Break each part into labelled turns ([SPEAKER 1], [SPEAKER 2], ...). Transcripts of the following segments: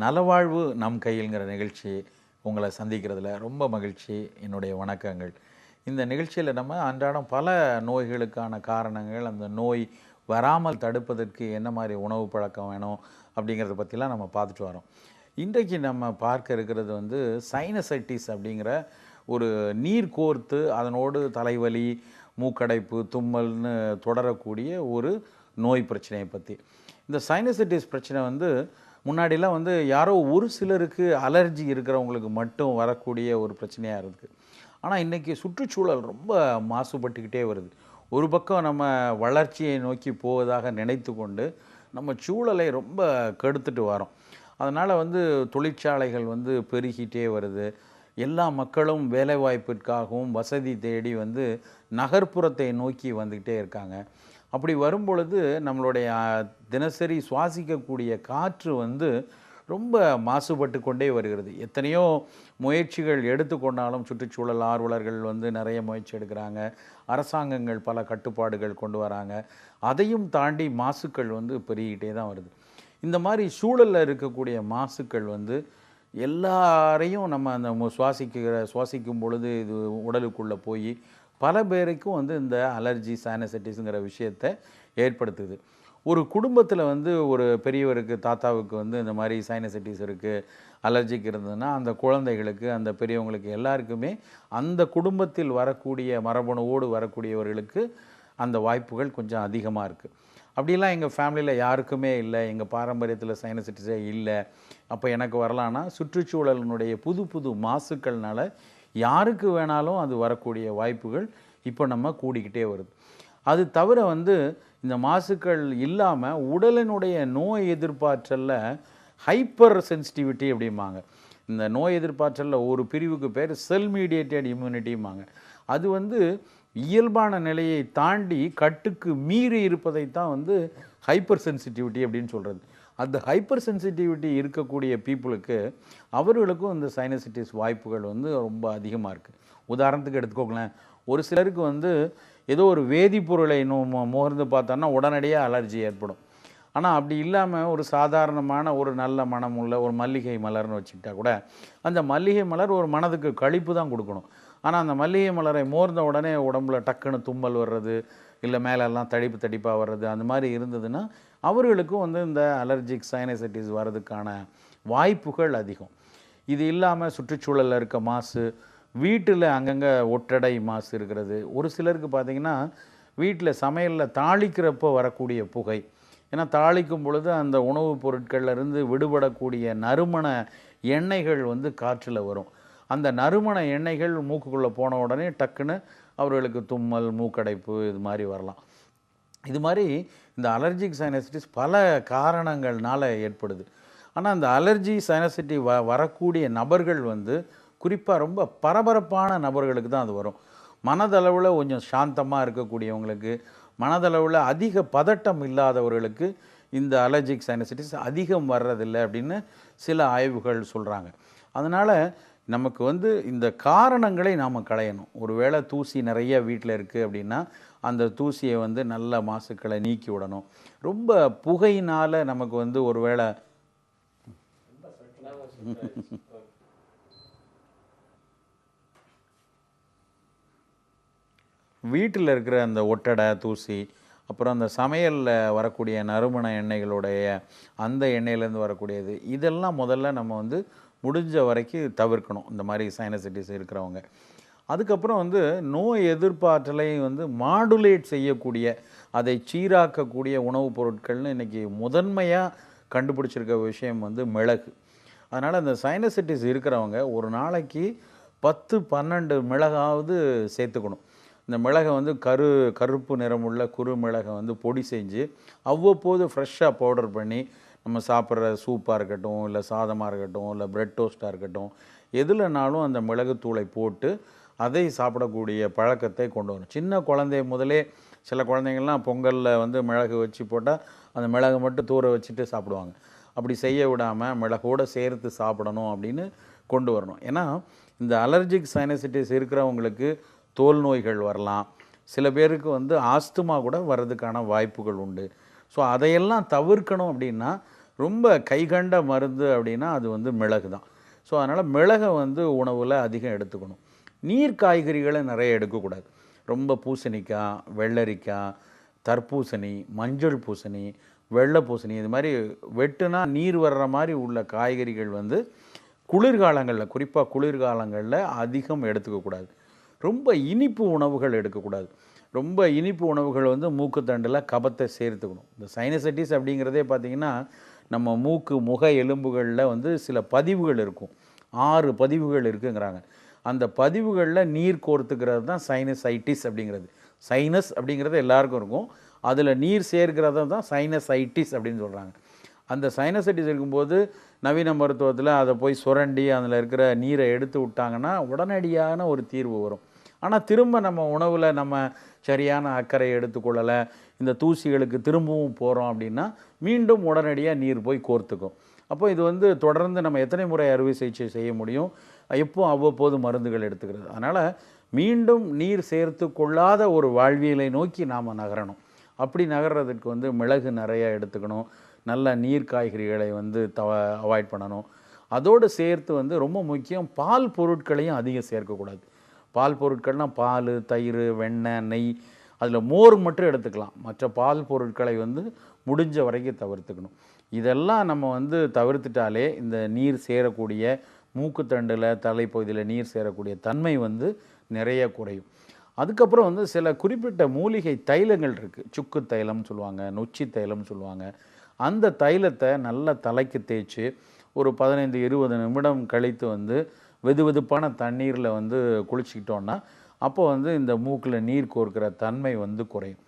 [SPEAKER 1] நலவாழ்வு நம் கையில்ங்கிற நிகழ்ச்சி உங்களை சந்திக்கிறதுல ரொம்ப மகிழ்ச்சி என்னுடைய வணக்கங்கள். இந்த நிகழ்ச்சியில் நம்ம அன்றாடம் பல நோய்களுக்கான காரணங்கள் அந்த நோய் வராமல் தடுப்பதற்கு என்ன மாதிரி உணவு பழக்கம் வேணும் அப்படிங்கிறத பற்றிலாம் நம்ம பார்த்துட்டு வரோம். இன்றைக்கு நம்ம பார்க்க இருக்கிறது வந்து சைனசைட்டிஸ் அப்படிங்கிற ஒரு நீர் கோர்த்து அதனோடு தலைவலி மூக்கடைப்பு தும்மல்னு தொடரக்கூடிய ஒரு நோய் பிரச்சனையை பற்றி இந்த சைனசைட்டிஸ் பிரச்சனை வந்து முன்னாடிலாம் வந்து யாரோ ஒரு சிலருக்கு அலர்ஜி இருக்கிறவங்களுக்கு மட்டும் வரக்கூடிய ஒரு பிரச்சனையாக இருக்குது ஆனால் இன்றைக்கி சுற்றுச்சூழல் ரொம்ப மாசுபட்டுக்கிட்டே வருது. ஒரு பக்கம் நம்ம வளர்ச்சியை நோக்கி போவதாக நினைத்து கொண்டு நம்ம சூழலை ரொம்ப கெடுத்துட்டு வரோம். அதனால் வந்து தொழிற்சாலைகள் வந்து பெருகிட்டே வருது. எல்லா மக்களும் வேலைவாய்ப்பிற்காகவும் வசதி தேடி வந்து நகர்ப்புறத்தை நோக்கி வந்துக்கிட்டே இருக்காங்க. அப்படி வரும்பொழுது நம்மளுடைய தினசரி சுவாசிக்கக்கூடிய காற்று வந்து ரொம்ப மாசுபட்டு கொண்டே வருகிறது. எத்தனையோ முயற்சிகள் எடுத்துக்கொண்டாலும் சுற்றுச்சூழல் ஆர்வலர்கள் வந்து நிறைய முயற்சி எடுக்கிறாங்க. அரசாங்கங்கள் பல கட்டுப்பாடுகள் கொண்டு வராங்க. அதையும் தாண்டி மாசுக்கள் வந்து பெருகிட்டே தான் வருது. இந்த மாதிரி சூழலில் இருக்கக்கூடிய மாசுக்கள் வந்து எல்லாரையும் நம்ம அந்த சுவாசிக்கிற சுவாசிக்கும் பொழுது இது உடலுக்குள்ளே போய் பல பேருக்கும் வந்து இந்த அலர்ஜி சைனசைட்டிஸுங்கிற விஷயத்தை ஏற்படுத்துது. ஒரு குடும்பத்தில் வந்து ஒரு பெரியவருக்கு தாத்தாவுக்கு வந்து இந்த மாதிரி சைனசைட்டிஸ் இருக்குது அலர்ஜிக் இருந்ததுன்னா அந்த குழந்தைகளுக்கு அந்த பெரியவங்களுக்கு எல்லாருக்குமே அந்த குடும்பத்தில் வரக்கூடிய மரபணுவோடு வரக்கூடியவர்களுக்கு அந்த வாய்ப்புகள் கொஞ்சம் அதிகமாக இருக்குது அப்படிலாம் எங்கள் ஃபேமிலியில் யாருக்குமே இல்லை. எங்கள் பாரம்பரியத்தில் சைனசைட்டிஸே இல்லை. அப்போ எனக்கு வரலான்னா சுற்றுச்சூழலினுடைய புது புது மாசுக்கள்னால யாருக்கு வேணாலும் அது வரக்கூடிய வாய்ப்புகள் இப்போ நம்ம கூடிக்கிட்டே வருது. அது தவிர வந்து இந்த மாசுக்கள் இல்லாமல் உடலினுடைய நோய் எதிர்ப்பாற்றலில் ஹைப்பர் சென்சிட்டிவிட்டி அப்படிம்பாங்க. இந்த நோய் எதிர்ப்பாற்றலில் ஒரு பிரிவுக்கு பேர் செல் மீடியேட்டட் இம்யூனிட்டிம்பாங்க. அது வந்து இயல்பான நிலையை தாண்டி கட்டுக்கு மீறி இருப்பதை தான் வந்து ஹைப்பர் சென்சிட்டிவிட்டி அப்படின்னு சொல்கிறது அந்த ஹைப்பர் சென்சிட்டிவிட்டி இருக்கக்கூடிய பீப்புளுக்கு அவர்களுக்கும் இந்த சைனசிட்டிஸ் வாய்ப்புகள் வந்து ரொம்ப அதிகமாக இருக்குது உதாரணத்துக்கு எடுத்துக்கோங்களேன் ஒரு சிலருக்கு வந்து ஏதோ ஒரு வேதிப்பொருளை இன்னும் முகர்ந்து பார்த்தோன்னா உடனடியாக அலர்ஜி ஏற்படும். ஆனால் அப்படி இல்லாமல் ஒரு சாதாரணமான ஒரு நல்ல மனம் உள்ள ஒரு மல்லிகை மலர்னு வச்சுக்கிட்டா கூட அந்த மல்லிகை மலர் ஒரு மனதுக்கு கழிப்பு தான் கொடுக்கணும். ஆனால் அந்த மல்லிகை மலரை மோர்ந்த உடனே உடம்புல டக்குன்னு தும்மல் வர்றது இல்லை மேலெல்லாம் தடிப்பு தடிப்பாக வர்றது அந்த மாதிரி இருந்ததுன்னா அவர்களுக்கும் வந்து இந்த அலர்ஜிக் சைனசைட்டிஸ் வர்றதுக்கான வாய்ப்புகள் அதிகம். இது இல்லாமல் சுற்றுச்சூழலில் இருக்க மாசு வீட்டில் அங்கங்கே ஒற்றடை மாசு இருக்கிறது. ஒரு சிலருக்கு பார்த்திங்கன்னா வீட்டில் சமையலில் தாளிக்கிறப்போ வரக்கூடிய புகை. ஏன்னா தாளிக்கும் பொழுது அந்த உணவுப் பொருட்கள்லேருந்து விடுபடக்கூடிய நறுமண எண்ணெய்கள் வந்து காற்றில் வரும். அந்த நறுமண எண்ணெய்கள் மூக்குக்குள்ளே போன உடனே டக்குன்னு அவர்களுக்கு தும்மல் மூக்கடைப்பு இது மாதிரி வரலாம். இது மாதிரி இந்த அலர்ஜிக் சைனசிட்டிஸ் பல காரணங்கள்னால ஏற்படுது. ஆனால் அந்த அலர்ஜி சைனசிட்டி வ வரக்கூடிய நபர்கள் வந்து குறிப்பாக ரொம்ப பரபரப்பான நபர்களுக்கு தான் அது வரும். மனதளவில் கொஞ்சம் சாந்தமாக இருக்கக்கூடியவங்களுக்கு மனதளவில் அதிக பதட்டம் இல்லாதவர்களுக்கு இந்த அலர்ஜிக் சைனசிட்டிஸ் அதிகம் வர்றதில்லை அப்படின்னு சில ஆய்வுகள் சொல்கிறாங்க அதனால் நமக்கு வந்து இந்த காரணங்களை நாம் களையணும். ஒருவேளை தூசி நிறைய வீட்டில் இருக்குது அப்படின்னா அந்த தூசியை வந்து நல்ல மாசுக்களை நீக்கி விடணும். ரொம்ப புகையினால் நமக்கு வந்து ஒருவேளை வீட்டில் இருக்கிற அந்த ஒட்டடை தூசி அப்புறம் அந்த சமையலில் வரக்கூடிய நறுமண எண்ணெய்களுடைய அந்த எண்ணெயிலேருந்து வரக்கூடியது இதெல்லாம் முதல்ல நம்ம வந்து முடிஞ்ச வரைக்கும் தவிர்க்கணும். இந்த மாதிரி சைனசிட்டிஸ் இருக்கிறவங்க. அதுக்கப்புறம் வந்து நோய் எதிர்ப்பாற்றலை வந்து மாடுலேட் செய்யக்கூடிய அதை சீராக்கக்கூடிய உணவுப் பொருட்கள்னு இன்றைக்கி முதன்மையாக கண்டுபிடிச்சிருக்க விஷயம் வந்து மிளகு. அதனால் அந்த சைனசிட்டிஸ் இருக்கிறவங்க ஒரு நாளைக்கு பத்து பன்னெண்டு மிளகாவது சேர்த்துக்கணும். இந்த மிளகை வந்து கரு கருப்பு நிறமுள்ள குறு மிளகை வந்து பொடி செஞ்சு அவ்வப்போது ஃப்ரெஷ்ஷாக பவுடர் பண்ணி நம்ம சாப்பிட்ற சூப்பாக இருக்கட்டும் இல்லை சாதமாக இருக்கட்டும் இல்லை பிரெட் டோஸ்ட்டாக இருக்கட்டும் எதுலனாலும் அந்த மிளகுத்தூளை போட்டு அதை சாப்பிடக்கூடிய பழக்கத்தை கொண்டு வரணும். சின்ன குழந்தை முதலே சில குழந்தைங்கள்லாம் பொங்கலில் வந்து மிளகு வச்சு போட்டால் அந்த மிளகு மட்டும் தூர வச்சுட்டு சாப்பிடுவாங்க. அப்படி செய்ய விடாமல் மிளகோடு சேர்த்து சாப்பிடணும் அப்படின்னு கொண்டு வரணும். ஏன்னா இந்த அலர்ஜிக் சைனசிட்டிஸ் இருக்கிறவங்களுக்கு தோல் நோய்கள் வரலாம். சில பேருக்கு வந்து ஆஸ்துமா கூட வர்றதுக்கான வாய்ப்புகள் உண்டு. ஸோ அதையெல்லாம் தவிர்க்கணும் அப்படின்னா ரொம்ப கைகண்ட மருந்து அப்படின்னா அது வந்து மிளகு தான். ஸோ அதனால் மிளகை வந்து உணவில் அதிகம் எடுத்துக்கணும். நீர் காய்கறிகளை நிறைய எடுக்கக்கூடாது. ரொம்ப பூசணிக்காய் வெள்ளரிக்காய் தர்பூசணி மஞ்சள் பூசணி வெள்ளை பூசணி இது மாதிரி வெட்டுனா நீர் வர்ற மாதிரி உள்ள காய்கறிகள் வந்து குளிர்காலங்களில் குறிப்பாக குளிர்காலங்களில் அதிகம் எடுத்துக்கக்கூடாது. ரொம்ப இனிப்பு உணவுகள் எடுக்கக்கூடாது. ரொம்ப இனிப்பு உணவுகள் வந்து மூக்குத்தண்டில் கபத்தை சேர்த்துக்கணும். இந்த சைனசைட்டிஸ் அப்படிங்கிறதே பார்த்திங்கன்னா நம்ம மூக்கு முக எலும்புகளில் வந்து சில பதிவுகள் இருக்கும். ஆறு பதிவுகள் இருக்குங்கிறாங்க. அந்த பதிவுகளில் நீர் கோர்த்துக்கிறது தான் சைனசைட்டிஸ் அப்படிங்கிறது. சைனஸ் அப்படிங்கிறது எல்லாருக்கும் இருக்கும். அதில் நீர் சேர்க்கிறத தான் சைனசைட்டிஸ் அப்படின்னு சொல்கிறாங்க அந்த சைனசைட்டிஸ் இருக்கும்போது நவீன மருத்துவத்தில் அதை போய் சுரண்டி அதில் இருக்கிற நீரை எடுத்து விட்டாங்கன்னா உடனடியான ஒரு தீர்வு வரும். ஆனால் திரும்ப நம்ம உணவில் நம்ம சரியான அக்கறை எடுத்துக்கொள்ளலை. இந்த தூசிகளுக்கு திரும்பவும் போகிறோம் அப்படின்னா மீண்டும் உடனடியாக நீர் போய் கோர்த்துக்கும். அப்போ இது வந்து தொடர்ந்து நம்ம எத்தனை முறை அறுவை சிகிச்சை செய்ய முடியும்? எப்போ அவ்வப்போது மருந்துகள் எடுத்துக்கிறது? அதனால் மீண்டும் நீர் சேர்த்து கொள்ளாத ஒரு வாழ்வியலை நோக்கி நாம் நகரணும். அப்படி நகர்றதுக்கு வந்து மிளகு நிறையா எடுத்துக்கணும். நல்ல நீர் காய்கறிகளை வந்து தவ அவாய்ட் பண்ணணும். அதோடு சேர்த்து வந்து ரொம்ப முக்கியம் பால் பொருட்களையும் அதிகம் சேர்க்கக்கூடாது. பால் பொருட்கள்னால் பால் தயிர் வெண்ணெய் நெய் அதில் மோர் மட்டும் எடுத்துக்கலாம். மற்ற பால் பொருட்களை வந்து முடிஞ்ச வரைக்கும் தவிர்த்துக்கணும். இதெல்லாம் நம்ம வந்து தவிர்த்துட்டாலே இந்த நீர் சேரக்கூடிய மூக்குத்தண்டில் தலைப்பகுதியில் நீர் சேரக்கூடிய தன்மை வந்து நிறைய குறையும். அதுக்கப்புறம் வந்து சில குறிப்பிட்ட மூலிகை தைலங்கள் இருக்குது சுக்கு தைலம்னு சொல்லுவாங்க நொச்சி தைலம்னு சொல்லுவாங்க. அந்த தைலத்தை நல்லா தலைக்கு தேய்ச்சி ஒரு பதினைந்து இருபது நிமிடம் கழித்து வந்து வெது வெதுப்பான தண்ணீரில் வந்து குளிச்சுக்கிட்டோன்னா அப்போ வந்து இந்த மூக்கில் நீர் கோர்க்கிற தன்மை வந்து குறையும்.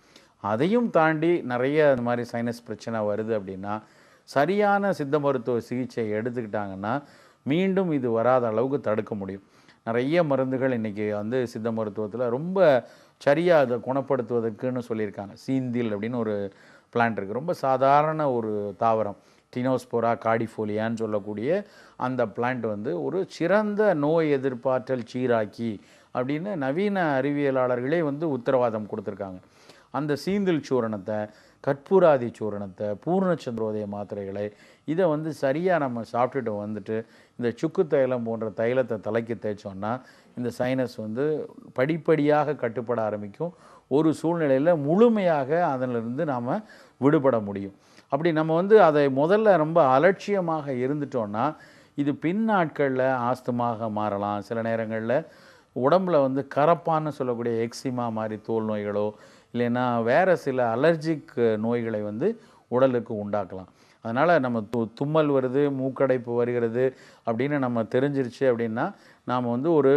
[SPEAKER 1] அதையும் தாண்டி நிறைய இந்த மாதிரி சைனஸ் பிரச்சனை வருது அப்படின்னா சரியான சித்த மருத்துவ சிகிச்சை எடுத்துக்கிட்டாங்கன்னா மீண்டும் இது வராத அளவுக்கு தடுக்க முடியும். நிறைய மருந்துகள் இன்றைக்கி வந்து சித்த மருத்துவத்தில் ரொம்ப சரியாக அதை குணப்படுத்துவதற்குன்னு சொல்லியிருக்காங்க. சீந்தில் அப்படின்னு ஒரு பிளான்ட் இருக்குது ரொம்ப சாதாரண ஒரு தாவரம். டினோஸ்போரா காடிஃபோலியான்னு சொல்லக்கூடிய அந்த பிளான்ட் வந்து ஒரு சிறந்த நோய் எதிர்ப்பாற்றல் சீராக்கி அப்படின்னு நவீன அறிவியலாளர்களே வந்து உத்தரவாதம் கொடுத்துருக்காங்க. அந்த சீந்தில் சூரணத்தை கற்பூராதி சூரணத்தை பூர்ணச்சந்திரோதய மாத்திரைகளை இதை வந்து சரியாக நம்ம சாப்பிட்டுட்டு வந்துட்டு இந்த சுக்கு தைலம் போன்ற தைலத்தை தலைக்கு தேய்ச்சோன்னா இந்த சைனஸ் வந்து படிப்படியாக கட்டுப்பட ஆரம்பிக்கும். ஒரு சூழ்நிலையில் முழுமையாக அதிலிருந்து நாம் விடுபட முடியும். அப்படி நம்ம வந்து அதை முதல்ல ரொம்ப அலட்சியமாக இருந்துட்டோன்னா இது பின் நாட்களில் ஆஸ்துமாக மாறலாம். சில நேரங்களில் உடம்புல வந்து கரப்பான்னு சொல்லக்கூடிய எக்ஸிமா மாதிரி தோல் நோய்களோ இல்லைன்னா வேறு சில அலர்ஜிக் நோய்களை வந்து உடலுக்கு உண்டாக்கலாம். அதனால் நம்ம து தும்மல் வருது மூக்கடைப்பு வருகிறது அப்படின்னு நம்ம தெரிஞ்சிருச்சு அப்படின்னா நாம் வந்து ஒரு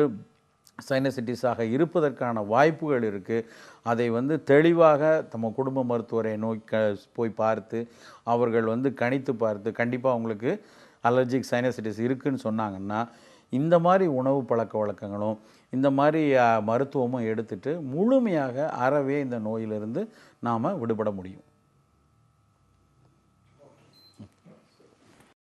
[SPEAKER 1] சைனசிட்டிஸாக இருப்பதற்கான வாய்ப்புகள் இருக்குது அதை வந்து தெளிவாக நம்ம குடும்ப மருத்துவரை நோக்கி போய் பார்த்து அவர்கள் வந்து கணித்து பார்த்து கண்டிப்பாக அவங்களுக்கு அலர்ஜிக் சைனசிட்டிஸ் இருக்குன்னு சொன்னாங்கன்னா இந்த மாதிரி உணவு பழக்க வழக்கங்களும் இந்த மாதிரி மருத்துவமும் எடுத்துகிட்டு முழுமையாக அறவே இந்த நோயிலிருந்து நாம் விடுபட முடியும்.